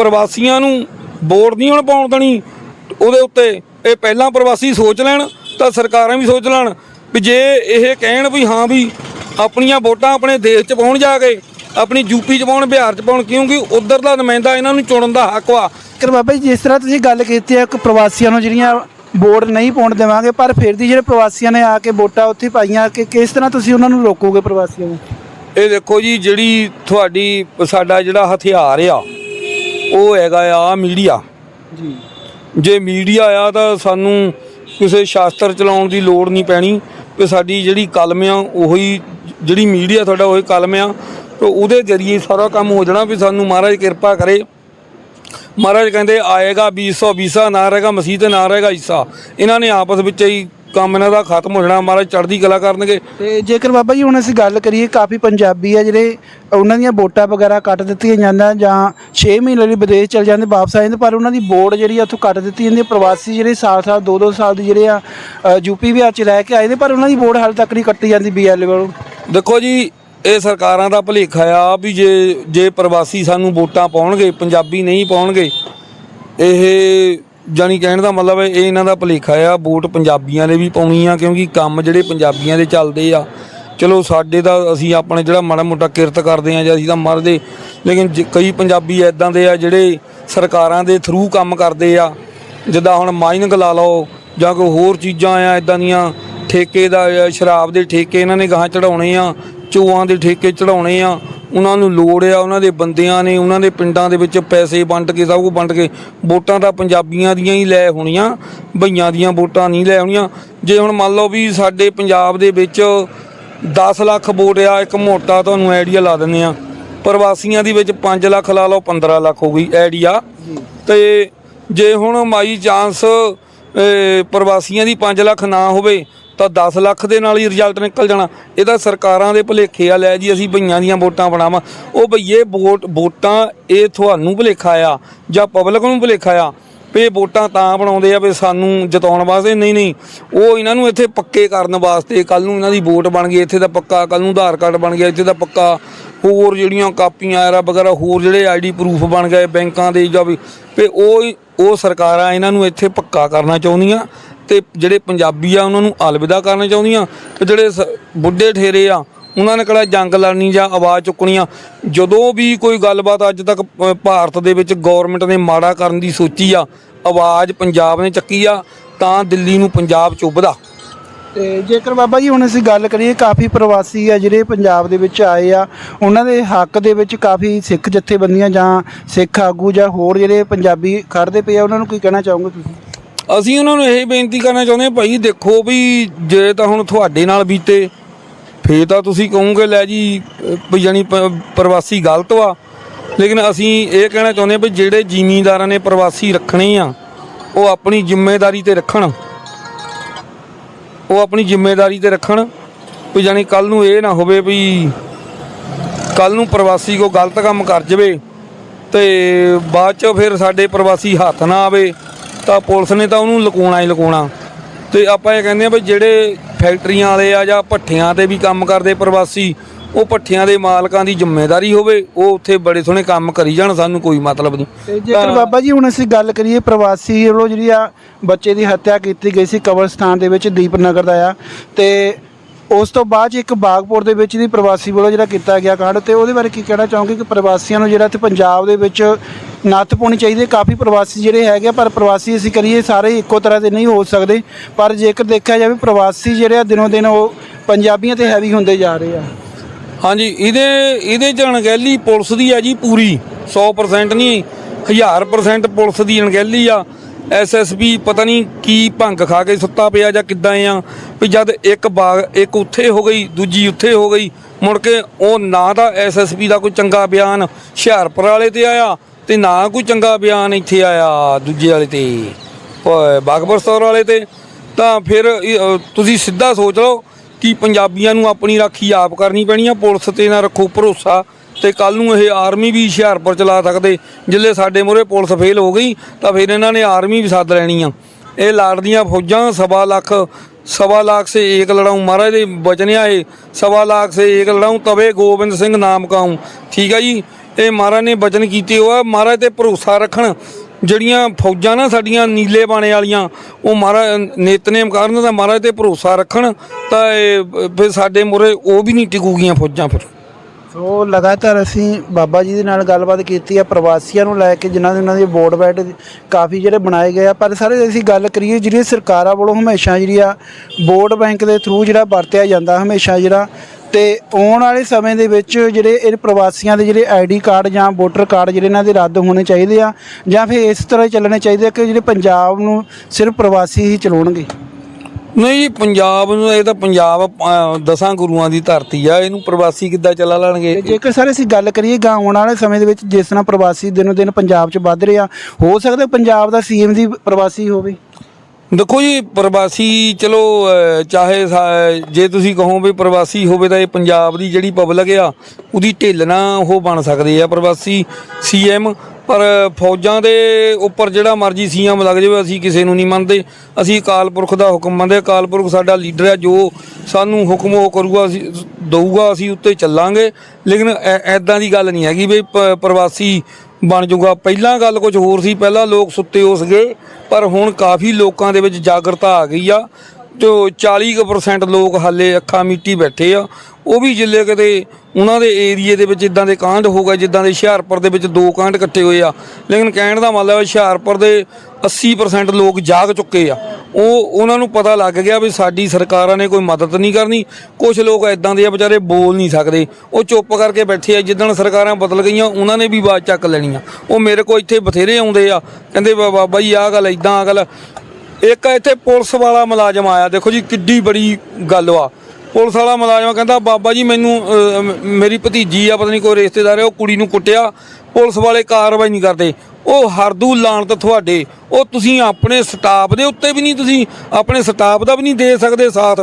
ਪ੍ਰਵਾਸੀਆਂ ਨੂੰ ਵੋਟ ਨਹੀਂ ਹੁਣ ਪਾਉਣ ਦੇਣੀ। ਉਹਦੇ ਉੱਤੇ ਇਹ ਪਹਿਲਾਂ ਪ੍ਰਵਾਸੀ ਸੋਚ ਲੈਣ ਤਾਂ ਸਰਕਾਰਾਂ ਵੀ ਸੋਚ ਲੈਣ ਵੀ ਜੇ ਇਹ ਕਹਿਣ ਵੀ ਹਾਂ ਵੀ ਆਪਣੀਆਂ ਵੋਟਾਂ ਆਪਣੇ ਦੇਸ਼ 'ਚ ਪਹੁੰਚ ਜਾ ਕੇ ਆਪਣੀ ਯੂਪੀ 'ਚ ਪਾਉਣ ਬਿਹਾਰ 'ਚ ਪਾਉਣ ਕਿਉਂਕਿ ਉਧਰ ਦਾ ਨੁਮਾਇੰਦਾ ਇਹਨਾਂ ਨੂੰ ਚੁਣਨ ਦਾ ਹੱਕ ਵਾ। ਕਰ ਬਾਬਾ ਜੀ ਜਿਸ ਤਰ੍ਹਾਂ ਤੁਸੀਂ ਗੱਲ ਕੀਤੀ ਹੈ ਕਿ ਪ੍ਰਵਾਸੀਆਂ ਨੂੰ ਜਿਹੜੀਆਂ ਵੋਟ ਨਹੀਂ ਪਾਉਣ ਦੇਵਾਂਗੇ ਪਰ ਫਿਰ ਵੀ ਜਿਹੜੇ ਪ੍ਰਵਾਸੀਆਂ ਨੇ ਆ ਕੇ ਵੋਟਾਂ ਉੱਥੇ ਪਾਈਆਂ ਕਿ ਕਿਸ ਤਰ੍ਹਾਂ ਤੁਸੀਂ ਉਹਨਾਂ ਨੂੰ ਰੋਕੋਗੇ ਪ੍ਰਵਾਸੀਆਂ ਨੂੰ? ਇਹ ਦੇਖੋ ਜੀ ਜਿਹੜੀ ਤੁਹਾਡੀ ਸਾਡਾ ਜਿਹੜਾ ਹਥਿਆਰ ਆ ਉਹ ਹੈਗਾ ਆ ਮੀਡੀਆ। ਜੀ। ਜੇ ਮੀਡੀਆ ਆ ਤਾਂ ਸਾਨੂੰ ਕਿਸੇ ਸ਼ਾਸਤਰ ਚਲਾਉਣ ਦੀ ਲੋੜ ਨਹੀਂ ਪੈਣੀ ਕਿ ਸਾਡੀ ਜਿਹੜੀ ਕਲਮ ਆ ਉਹੀ ਜਿਹੜੀ ਮੀਡੀਆ ਤੁਹਾਡਾ ਉਹੀ ਕਲਮ ਆ ਤੇ ਉਹਦੇ ਜ਼ਰੀਏ ਸਾਰਾ ਕੰਮ ਹੋ ਜਾਣਾ ਵੀ ਸਾਨੂੰ ਮਹਾਰਾਜ ਕਿਰਪਾ ਕਰੇ। ਮਹਾਰਾਜ ਕਹਿੰਦੇ ਆਏਗਾ 200 ਵੀਸਾ ਨਾ ਰਹੇਗਾ ਮਸੀਹ ਤੇ ਨਾ ਰਹੇਗਾ ਈਸਾ। ਇਹਨਾਂ ਨੇ ਆਪਸ ਵਿੱਚ ਹੀ ਕੰਮ ਇਹਨਾਂ ਦਾ ਖਤਮ ਹੋ ਜਾਣਾ ਮਹਾਰਾਜ ਚੜ੍ਹਦੀ ਕਲਾ ਕਰਨਗੇ। ਤੇ ਜੇਕਰ ਬਾਬਾ ਜੀ ਹੁਣ ਅਸੀਂ ਗੱਲ ਕਰੀਏ ਕਾਫੀ ਪੰਜਾਬੀ ਆ ਜਿਹੜੇ ਉਹਨਾਂ ਦੀਆਂ ਵੋਟਾਂ ਵਗੈਰਾ ਕੱਟ ਦਿੱਤੀਆਂ ਜਾਂਦੀਆਂ ਜਾਂ 6 ਮਹੀਨੇ ਲਈ ਵਿਦੇਸ਼ ਚਲ ਜਾਂਦੇ ਵਾਪਸ ਆ ਜਾਂਦੇ ਪਰ ਉਹਨਾਂ ਦੀ ਵੋਟ ਜਿਹੜੀ ਆ ਉੱਥੋਂ ਕੱਟ ਦਿੱਤੀ ਜਾਂਦੀ ਹੈ ਪ੍ਰਵਾਸੀ ਜਿਹੜੇ ਸਾਲ ਸਾਲ 2-2 ਸਾਲ ਦੀ ਜਿਹੜੇ ਆ ਯੂਪੀ ਬਿਹਾਰ ਚ ਰਹਿ ਕੇ ਆਏ ਨੇ ਪਰ ਉਹਨਾਂ ਦੀ ਵੋਟ ਹਾਲੇ ਤੱਕ ਨਹੀਂ ਕੱਟੀ ਜਾਂਦੀ ਬੀਐਲਏ ਵੱਲੋਂ। ਦੇਖੋ ਜੀ ਇਹ ਸਰਕਾਰਾਂ ਦਾ ਭੁਲੇਖਾ ਆ ਵੀ ਜੇ ਜੇ ਪ੍ਰਵਾਸੀ ਸਾਨੂੰ ਵੋਟਾਂ ਪਾਉਣਗੇ ਪੰਜਾਬੀ ਨਹੀਂ ਪਾਉਣਗੇ ਇਹ ਜਾਨੀ ਕਹਿਣ ਦਾ ਮਤਲਬ ਇਹ ਇਹਨਾਂ ਦਾ ਭੁਲੇਖਾ ਆ ਵੋਟ ਪੰਜਾਬੀਆਂ ਨੇ ਵੀ ਪਾਉਣੀ ਆ ਕਿਉਂਕਿ ਕੰਮ ਜਿਹੜੇ ਪੰਜਾਬੀਆਂ ਦੇ ਚੱਲਦੇ ਆ। ਚਲੋ ਸਾਡੇ ਦਾ ਅਸੀਂ ਆਪਣੇ ਜਿਹੜਾ ਮਾੜਾ ਮੋਟਾ ਕਿਰਤ ਕਰਦੇ ਆ ਜਾਂ ਅਸੀਂ ਤਾਂ ਮਰਦੇ ਲੇਕਿਨ ਜ- ਕਈ ਪੰਜਾਬੀ ਐਦਾਂ ਦੇ ਆ ਜਿਹੜੇ ਸਰਕਾਰਾਂ ਦੇ ਥਰੂ ਕੰਮ ਕਰਦੇ ਆ ਜਿੱਦਾਂ ਹੁਣ ਮਾਈਨਿੰਗ ਲਾ ਲਓ ਜਾਂ ਕੋਈ ਹੋਰ ਚੀਜ਼ਾਂ ਆ ਇਦਾਂ ਦੀਆਂ ਠੇਕੇ ਦਾ ਆ, ਸ਼ਰਾਬ ਦੇ ਠੇਕੇ ਇਹਨਾਂ ਨੇ ਗਾਹਾਂ ਚੜਾਉਣੇ ਆ ਚੋਆਂ ਦੇ ਠੇਕੇ ਚੜਾਉਣੇ ਆ ਉਹਨਾਂ ਨੂੰ ਲੋੜ ਆ, ਉਹਨਾਂ ਦੇ ਬੰਦਿਆਂ ਨੇ, ਉਹਨਾਂ ਦੇ ਪਿੰਡਾਂ ਦੇ ਵਿੱਚ ਪੈਸੇ ਵੰਡ ਕੇ, ਸਭ ਕੁਝ ਵੰਡ ਕੇ ਵੋਟਾਂ ਤਾਂ ਪੰਜਾਬੀਆਂ ਦੀਆਂ ਹੀ ਲੈ ਹੋਣੀਆਂ, ਬਈਆਂ ਦੀਆਂ ਵੋਟਾਂ ਨਹੀਂ ਲੈ ਹੋਣੀਆਂ। ਜੇ ਹੁਣ ਮੰਨ ਲਓ ਵੀ ਸਾਡੇ ਪੰਜਾਬ ਦੇ ਵਿੱਚ 10 ਲੱਖ ਵੋਟ ਆ, ਇੱਕ ਮੋਟਾ ਤੁਹਾਨੂੰ ਆਈਡੀਆ ਲਾ ਦਿੰਦੇ ਆ ਪ੍ਰਵਾਸੀਆਂ ਦੀ ਵਿੱਚ 5 ਲੱਖ ਲਾ ਲਓ 15 ਲੱਖ ਹੋ ਗਈ ਆਈਡੀਆ। ਤੇ ਜੇ ਹੁਣ ਮਾਈ ਚਾਂਸ ਪ੍ਰਵਾਸੀਆਂ ਦੀ 5 ਲੱਖ ਨਾ ਹੋਵੇ ਤਾਂ 10 ਲੱਖ ਦੇ ਨਾਲ ਹੀ ਰਿਜ਼ਲਟ ਨਿਕਲ ਜਾਣਾ। ਇਹ ਤਾਂ ਸਰਕਾਰਾਂ ਦੇ ਭੁਲੇਖੇ ਆ, ਲੈ ਜੀ ਅਸੀਂ ਭਈਆਂ ਦੀਆਂ ਵੋਟਾਂ ਬਣਾਵਾਂ। ਉਹ ਭਈਏ ਵੋਟ, ਵੋਟਾਂ ਇਹ ਤੁਹਾਨੂੰ ਭੁਲੇਖਾ ਆ ਜਾਂ ਪਬਲਿਕ ਨੂੰ ਭੁਲੇਖਾ ਆ ਵੀ ਇਹ ਵੋਟਾਂ ਤਾਂ ਬਣਾਉਂਦੇ ਆ ਵੀ ਸਾਨੂੰ ਜਿਤਾਉਣ ਵਾਸਤੇ। ਨਹੀਂ ਨਹੀਂ। ਉਹ ਇਹਨਾਂ ਨੂੰ ਇੱਥੇ ਪੱਕੇ ਕਰਨ ਵਾਸਤੇ ਕੱਲ ਨੂੰ ਇਹਨਾਂ ਦੀ ਵੋਟ ਬਣ ਗਈ, ਇੱਥੇ ਦਾ ਪੱਕਾ ਕੱਲ ਨੂੰ ਆਧਾਰ ਕਾਰਡ ਬਣ ਗਿਆ, ਇੱਥੇ ਦਾ ਪੱਕਾ। ਹੋਰ ਜਿਹੜੀਆਂ ਕਾਪੀਆਂ ਐਰਾ ਵਗੈਰਾ ਹੋਰ ਜਿਹੜੇ ਆਈਡੀ ਪ੍ਰੂਫ ਬਣ ਗਏ ਬੈਂਕਾਂ ਦੇ ਜਾਂ ਵੀ ਉਹ ਉਹ ਸਰਕਾਰਾਂ ਇਹਨਾਂ ਨੂੰ ਇੱਥੇ ਪੱਕਾ ਕਰਨਾ ਚਾਹੁੰਦੀਆਂ। ਤੇ ਜਿਹੜੇ ਪੰਜਾਬੀ ਆ, ਉਹਨਾਂ ਨੂੰ ਅਲਵਿਦਾ ਕਰਨਾ ਚਾਹੁੰਦੀਆਂ। ਤੇ ਜਿਹੜੇ ਸ- ਬੁੱਢੇ ਠੇਰੇ ਆ, ਉਹਨਾਂ ਨੇ ਕਿਹੜਾ ਜੰਗ ਲੜਨੀ ਜਾਂ ਆਵਾਜ਼ ਚੁੱਕਣੀ ਆ? ਜਦੋਂ ਵੀ ਕੋਈ ਗੱਲਬਾਤ ਅੱਜ ਤੱਕ ਭਾਰਤ ਦੇ ਵਿੱਚ ਗਵਰਨਮੈਂਟ ਨੇ ਮਾੜਾ ਕਰਨ ਦੀ ਸੋਚੀ ਆ, ਆਵਾਜ਼ ਪੰਜਾਬ ਨੇ ਚੱਕੀ ਆ, ਤਾਂ ਦਿੱਲੀ ਨੂੰ ਪੰਜਾਬ ਚੁੱਭਦਾ। ਤੇ ਜੇਕਰ ਬਾਬਾ ਜੀ ਹੁਣ ਅਸੀਂ ਗੱਲ ਕਰੀਏ, ਕਾਫੀ ਪ੍ਰਵਾਸੀ ਆ ਜਿਹੜੇ ਪੰਜਾਬ ਦੇ ਵਿੱਚ ਆਏ ਆ, ਉਹਨਾਂ ਦੇ ਹੱਕ ਦੇ ਵਿੱਚ ਕਾਫੀ ਸਿੱਖ ਜਥੇਬੰਦੀਆਂ ਜਾਂ ਸਿੱਖ ਆਗੂ ਜਾਂ ਹੋਰ ਜਿਹੜੇ ਪੰਜਾਬੀ ਖੜਦੇ ਪਏ ਆ, ਉਹਨਾਂ ਨੂੰ ਕੀ ਕਹਿਣਾ ਚਾਹੋਗੇ ਤੁਸੀਂ? ਅਸੀਂ ਉਹਨਾਂ ਨੂੰ ਇਹ ਬੇਨਤੀ ਕਰਨਾ ਚਾਹੁੰਦੇ ਹਾਂ, ਭਾਈ ਦੇਖੋ ਵੀ ਜੇ ਤਾਂ ਹੁਣ ਤੁਹਾਡੇ ਨਾਲ ਬੀਤੇ, ਫੇਰ ਤਾਂ ਤੁਸੀਂ ਕਹੋਗੇ, ਲੈ ਜੀ ਵੀ ਜਾਨੀ ਪ- ਪ੍ਰਵਾਸੀ ਗਲਤ ਵਾ। ਲੇਕਿਨ ਅਸੀਂ ਇਹ ਕਹਿਣਾ ਚਾਹੁੰਦੇ ਹਾਂ ਵੀ ਜਿਹੜੇ ਜ਼ਿਮੀਂਦਾਰਾਂ ਨੇ ਪ੍ਰਵਾਸੀ ਰੱਖਣੇ ਆ, ਉਹ ਆਪਣੀ ਜ਼ਿੰਮੇਵਾਰੀ ਤੇ ਰੱਖਣ। ਉਹ ਆਪਣੀ ਜ਼ਿੰਮੇਵਾਰੀ ਤੇ ਰੱਖਣ। ਵੀ ਜਾਨੀ ਕੱਲ ਨੂੰ ਇਹ ਨਾ ਹੋਵੇ ਵੀ ਕੱਲ ਨੂੰ ਪ੍ਰਵਾਸੀ ਕੋ ਗਲਤ ਕੰਮ ਕਰ ਜਵੇ ਤੇ ਬਾਅਦ ਚ ਫਿਰ ਸਾਡੇ ਪ੍ਰਵਾਸੀ ਹੱਥ ਨਾ ਆਵੇ। ਤਾਂ ਪੁਲਿਸ ਨੇ ਤਾਂ ਉਹਨੂੰ ਲੁਕਾਉਣਾ ਹੀ ਲੁਕਾਉਣਾ। ਤੇ ਆਪਾਂ ਇਹ ਕਹਿੰਦੇ ਆ ਵੀ ਜਿਹੜੇ ਫੈਕਟਰੀਆਂ ਵਾਲੇ ਆ ਜਾਂ ਭੱਠਿਆਂ ਤੇ ਵੀ ਕੰਮ ਕਰਦੇ ਪ੍ਰਵਾਸੀ ਉਹ ਭੱਠਿਆਂ ਦੇ ਮਾਲਕਾਂ ਦੀ ਜ਼ਿੰਮੇਵਾਰੀ ਹੋਵੇ ਉਹ ਉੱਥੇ ਬੜੇ ਸੋਹਣੇ ਕੰਮ ਕਰੀ ਜਾਣ ਸਾਨੂੰ ਕੋਈ ਮਤਲਬ ਨਹੀਂ। ਜੇਕਰ ਬਾਬਾ ਜੀ ਹੁਣ ਅਸੀਂ ਗੱਲ ਕਰੀਏ ਪ੍ਰਵਾਸੀ ਵੱਲੋਂ ਜਿਹੜੀ ਆ ਬੱਚੇ ਦੀ ਹੱਤਿਆ ਕੀਤੀ ਗਈ ਸੀ ਕਬਰਸਤਾਨ ਦੇ ਵਿੱਚ ਦੀਪਨਗਰ ਦਾ ਆ। ਤੇ ਉਸ ਤੋਂ ਬਾਅਦ ਇੱਕ ਬਾਗਪੁਰ ਦੇ ਵਿੱਚ ਦੀ ਪ੍ਰਵਾਸੀ ਵੱਲੋਂ ਜਿਹੜਾ ਕੀਤਾ ਗਿਆ ਕਾਂਡ ਤੇ ਉਹਦੇ ਬਾਰੇ ਕੀ ਕਹਿਣਾ ਚਾਹੋਗੇ ਕਿ ਪ੍ਰਵਾਸੀਆਂ ਨੂੰ ਜਿਹੜਾ ਇੱਥੇ ਪੰਜਾਬ ਦੇ ਵਿੱਚ ਨੱਥ ਪਾਉਣੀ ਚਾਹੀਦੀ ਹੈ। ਕਾਫੀ ਪ੍ਰਵਾਸੀ ਜਿਹੜੇ ਹੈਗੇ ਆ, ਪਰ ਪ੍ਰਵਾਸੀ ਅਸੀਂ ਕਰੀਏ ਸਾਰੇ ਇੱਕੋ ਤਰ੍ਹਾਂ ਦੇ ਨਹੀਂ ਹੋ ਸਕਦੇ। ਪਰ ਜੇਕਰ ਦੇਖਿਆ ਜਾਵੇ ਪ੍ਰਵਾਸੀ ਜਿਹੜੇ ਆ ਦਿਨੋਂ ਦਿਨ ਉਹ ਪੰਜਾਬੀਆਂ ਤੇ ਹੈਵੀ ਹੁੰਦੇ ਜਾ ਰਹੇ ਆ। ਹਾਂਜੀ ਇਹਦੇ ਇਹਦੇ ਚ ਅਣਗਹਿਲੀ ਪੁਲਿਸ ਦੀ ਆ ਜੀ ਪੂਰੀ 100% ਨਹੀਂ 1000% ਪੁਲਿਸ ਦੀ ਅਣਗਹਿਲੀ ਆ। ਐਸਐਸਪੀ ਪਤਾ ਨਹੀਂ ਕੀ ਭੰਗ ਖਾ ਕੇ ਸੁੱਤਾ ਪਿਆ ਜਾਂ ਕਿੱਦਾਂ ਆ। ਵੀ ਜਦ ਇੱਕ ਬਾਗ ਇੱਕ ਉੱਥੇ ਹੋ ਗਈ ਦੂਜੀ ਉੱਥੇ ਹੋ ਗਈ ਮੁੜ ਕੇ ਉਹ ਨਾ ਤਾਂ ਐਸਐਸਪੀ ਦਾ ਕੋਈ ਚੰਗਾ ਬਿਆਨ ਹੁਸ਼ਿਆਰਪੁਰ ਵਾਲੇ ਤੇ ਆਇਆ ਤੇ ਨਾ ਕੋਈ ਚੰਗਾ ਬਿਆਨ ਇੱਥੇ ਆਇਆ ਦੂਜੇ ਵਾਲੇ ਤੇ। ਪ- ਵਾਲੇ ਤੇ। ਤਾਂ ਫਿਰ ਤੁਸੀਂ ਸਿੱਧਾ ਸੋਚ ਲਓ ਕਿ ਪੰਜਾਬੀਆਂ ਨੂੰ ਆਪਣੀ ਰਾਖੀ ਆਪ ਕਰਨੀ ਪੈਣੀ ਆ, ਪੁਲਿਸ ਤੇ ਨਾ ਰੱਖੋ ਭਰੋਸਾ। ਤੇ ਕੱਲ ਨੂੰ ਇਹ ਆਰਮੀ ਵੀ ਹੁਸ਼ਿਆਰਪੁਰ ਚਲਾ ਸਕਦੇ। ਜਿੱਲੇ ਸਾਡੇ ਮੂਹਰੇ ਪੁਲਿਸ ਫੇਲ ਹੋ ਗਈ, ਤਾਂ ਫਿਰ ਇਹਨਾਂ ਨੇ ਆਰਮੀ ਵੀ ਸੱਦ ਲੈਣੀ ਆ। ਇਹ ਲਾੜਦੀਆਂ ਫੌਜਾਂ ਸਵਾ ਲੱਖ ਸਵਾ ਲੱਖ ਸੇ ਏਕ ਲੜਾਊ। ਮਹਾਰਾਜ ਦੇ ਬਚਨ ਆ ਸਵਾ ਲੱਖ ਸੇ ਏਕ ਲੜਾਊ। ਤਵੇ ਗੋਬਿੰਦ ਸਿੰਘ ਨਾਮ ਕਾਉ ਠੀਕ ਆ ਜੀ? ਇਹ ਮਹਾਰਾਜ ਨੇ ਬਚਨ ਕੀਤੇ ਹੋਆ ਮਹਾਰਾਜ ਤੇ ਭਰੋਸਾ ਰੱਖਣ ਜਿਹੜੀਆਂ ਫੌਜਾਂ ਨਾ ਸਾਡੀਆਂ ਨੀਲੇ ਬਾਣੇ ਵਾਲੀਆਂ, ਉਹ ਮਹਾਰਾਜ ਨਿਤਨੇਮ ਕਰਨ ਦਾ ਮਹਾਰਾਜ ਤੇ ਭਰੋਸਾ ਰੱਖਣ, ਤਾਂ ਇਹ, ਫਿਰ ਸਾਡੇ ਮੁਰੇ ਉਹ ਵੀ ਨਹੀਂ ਟਿਕੂਗੀਆਂ ਫੌਜਾਂ ਫਿਰ। ਸੋ ਲਗਾਤਾਰ ਅਸੀਂ ਬਾਬਾ ਜੀ ਦੇ ਨਾਲ ਗੱਲਬਾਤ ਕੀਤੀ ਆ, ਪ੍ਰਵਾਸੀਆਂ ਨੂੰ ਲੈ ਕੇ ਜਿਨ੍ਹਾਂ ਦੇ ਉਹਨਾਂ ਦੇ ਬੋਰਡ ਬੈਡ ਕਾਫੀ ਜਿਹੜੇ ਬਣਾਏ ਗਏ ਆ, ਪਰ ਸਾਰੇ ਅਸੀਂ ਗੱਲ ਕਰੀਏ ਜਿਹੜੀ ਸਰਕਾਰਾਂ ਵੱਲੋਂ ਹਮੇਸ਼ਾ ਜਿਹੜੀ ਆ ਬੋਰਡ ਬੈਂਕ ਦੇ ਥਰੂ ਜਿਹੜਾ ਵਰਤਿਆ ਜਾਂਦਾ, ਹਮੇਸ਼ਾ ਜਿਹੜਾ ਤੇ ਆਉਣ ਵਾਲੇ ਸਮੇਂ ਦੇ ਵਿੱਚ ਜਿਹੜੇ ਇਹ ਪ੍ਰਵਾਸੀਆਂ ਦੇ ਜਿਹੜੇ ਆਈਡੀ ਕਾਰਡ ਜਾਂ ਵੋਟਰ ਕਾਰਡ ਜਿਹੜੇ ਇਹਨਾਂ ਦੇ ਰੱਦ ਹੋਣੇ ਚਾਹੀਦੇ ਆ ਜਾਂ ਫਿਰ ਇਸ ਤਰ੍ਹਾਂ ਹੀ ਚੱਲਣੇ ਚਾਹੀਦੇ ਆ ਕਿ ਜਿਹੜੇ ਪੰਜਾਬ ਨੂੰ ਸਿਰਫ ਪ੍ਰਵਾਸੀ ਹੀ ਚਲਾਉਣਗੇ? ਨਹੀਂ ਜੀ ਪੰਜਾਬ ਨੂੰ ਇਹ ਤਾਂ ਪੰਜਾਬ ਦਸਾਂ ਗੁਰੂਆਂ ਦੀ ਧਰਤੀ ਆ ਇਹਨੂੰ ਪ੍ਰਵਾਸੀ ਕਿੱਦਾਂ ਚਲਾ ਲੈਣਗੇ? ਜੇਕਰ ਸਰ ਅਸੀਂ ਗੱਲ ਕਰੀਏ ਗਾ ਆਉਣ ਵਾਲੇ ਸਮੇਂ ਦੇ ਵਿੱਚ ਜਿਸ ਤਰ੍ਹਾਂ ਪ੍ਰਵਾਸੀ ਦਿਨੋ ਦਿਨ ਪੰਜਾਬ 'ਚ ਵੱਧ ਰਿਹਾ ਹੋ ਸਕਦਾ ਪੰਜਾਬ ਦਾ ਸੀਐਮ ਦੀ ਪ੍ਰਵਾਸੀ ਹੋਵੇ? ਦੇਖੋ ਜੀ, ਪ੍ਰਵਾਸੀ ਚਲੋ ਚਾਹੇ ਸਾ- ਜੇ ਤੁਸੀਂ ਕਹੋ ਵੀ ਪ੍ਰਵਾਸੀ ਹੋਵੇ ਤਾਂ ਇਹ ਪੰਜਾਬ ਦੀ ਜਿਹੜੀ ਪਬਲਿਕ ਆ, ਉਹਦੀ ਢਿੱਲ ਨਾ ਉਹ ਬਣ ਸਕਦੇ ਆ ਪ੍ਰਵਾਸੀ ਸੀਐਮ ਪਰ ਫੌਜਾਂ ਦੇ ਉੱਪਰ ਜਿਹੜਾ ਮਰਜ਼ੀ ਸੀਐਮ ਲੱਗ ਜਾਵੇ, ਅਸੀਂ ਕਿਸੇ ਨੂੰ ਨਹੀਂ ਮੰਨਦੇ। ਅਸੀਂ ਅਕਾਲ ਪੁਰਖ ਦਾ ਹੁਕਮ ਮੰਨਦੇ ਅਕਾਲ ਪੁਰਖ ਸਾਡਾ ਲੀਡਰ ਹੈ ਜੋ ਸਾਨੂੰ ਹੁਕਮ ਉਹ ਕਰੂਗਾ, ਅਸੀਂ ਦਊਗਾ, ਅਸੀਂ ਉੱਤੇ ਚੱਲਾਂਗੇ। ਲੇਕਿਨ ਐਦਾਂ ਦੀ ਗੱਲ ਨਹੀਂ ਹੈਗੀ ਵੀ ਪ- ਪ੍ਰਵਾਸੀ ਬਣ ਜਾਊਗਾ ਪਹਿਲਾਂ ਗੱਲ ਕੁਝ ਹੋਰ ਸੀ, ਪਹਿਲਾਂ ਲੋਕ ਸੁੱਤੇ ਹੋ ਸੀਗੇ ਪਰ ਹੁਣ ਕਾਫੀ ਲੋਕਾਂ ਦੇ ਵਿੱਚ ਜਾਗਰਤਾ ਆ ਗਈ ਆ। ਤੇ 40% ਲੋਕ ਹਾਲੇ ਅੱਖਾਂ ਮੀਟੀ ਬੈਠੇ ਆ। ਉਹ ਵੀ ਜਿੱਲੇ ਕਿਤੇ ਉਹਨਾਂ ਦੇ ਏਰੀਏ ਦੇ ਵਿੱਚ ਇਦਾਂ ਦੇ ਕਾਂਡ ਹੋ ਗਏ, ਜਿੱਦਾਂ ਦੇ ਹੁਸ਼ਿਆਰਪੁਰ ਦੇ ਵਿੱਚ ਦੋ ਕਾਂਡ ਇਕੱਠੇ ਹੋਏ ਆ। ਲੇਕਿਨ ਕਹਿਣ ਦਾ ਮਤਲਬ ਹੁਸ਼ਿਆਰਪੁਰ ਦੇ 80% ਲੋਕ ਜਾਗ ਚੁੱਕੇ ਆ। ਉਹ, ਉਹਨਾਂ ਨੂੰ ਪਤਾ ਲੱਗ ਗਿਆ ਵੀ ਸਾਡੀ ਸਰਕਾਰਾਂ ਨੇ ਕੋਈ ਮਦਦ ਨਹੀਂ ਕਰਨੀ। ਕੁਝ ਲੋਕ ਇਦਾਂ ਦੇ ਆ ਵਿਚਾਰੇ ਬੋਲ ਨਹੀਂ ਸਕਦੇ। ਉਹ ਚੁੱਪ ਕਰਕੇ ਬੈਠੇ ਆ, ਜਿੱਦਣ ਸਰਕਾਰਾਂ ਬਦਲ ਗਈਆਂ, ਉਹਨਾਂ ਨੇ ਵੀ ਆਵਾਜ਼ ਚੱਕ ਲੈਣੀ ਆ। ਉਹ ਮੇਰੇ ਕੋਲ ਇੱਥੇ ਬਥੇਰੇ ਆਉਂਦੇ ਆ। ਕਹਿੰਦੇ ਬਾਬਾ ਜੀ ਆਹ ਗੱਲ ਇਦਾਂ ਆ ਗੱਲ। ਇੱਕ ਇੱਥੇ ਪੁਲਿਸ ਵਾਲਾ ਮੁਲਾਜ਼ਮ ਆਇਆ, ਦੇਖੋ ਜੀ ਕਿੱਡੀ ਬੜੀ ਗੱਲ ਵਾ। ਪੁਲਿਸ ਵਾਲਾ ਮੁਲਾਜ਼ਮ ਕਹਿੰਦਾ, ਬਾਬਾ ਜੀ, ਮੈਨੂੰ ਮੇਰੀ ਭਤੀਜੀ ਆ, ਪਤਾ ਨਹੀਂ ਕੋਈ ਰਿਸ਼ਤੇਦਾਰ ਹੈ ਉਹ ਕੁੜੀ ਨੂੰ ਕੁੱਟਿਆ। ਪੁਲਿਸ ਵਾਲੇ ਕਾਰਵਾਈ ਨਹੀਂ ਕਰਦੇ। ਉਹ ਹਰਦੂ ਲਾਣਤ ਤੁਹਾਡੇ। ਉਹ ਤੁਸੀਂ ਆਪਣੇ ਸਟਾਫ ਦੇ ਉੱਤੇ ਵੀ ਨਹੀਂ ਤੁਸੀਂ, ਆਪਣੇ ਸਟਾਫ ਦਾ ਵੀ ਨਹੀਂ ਦੇ ਸਕਦੇ ਸਾਥ।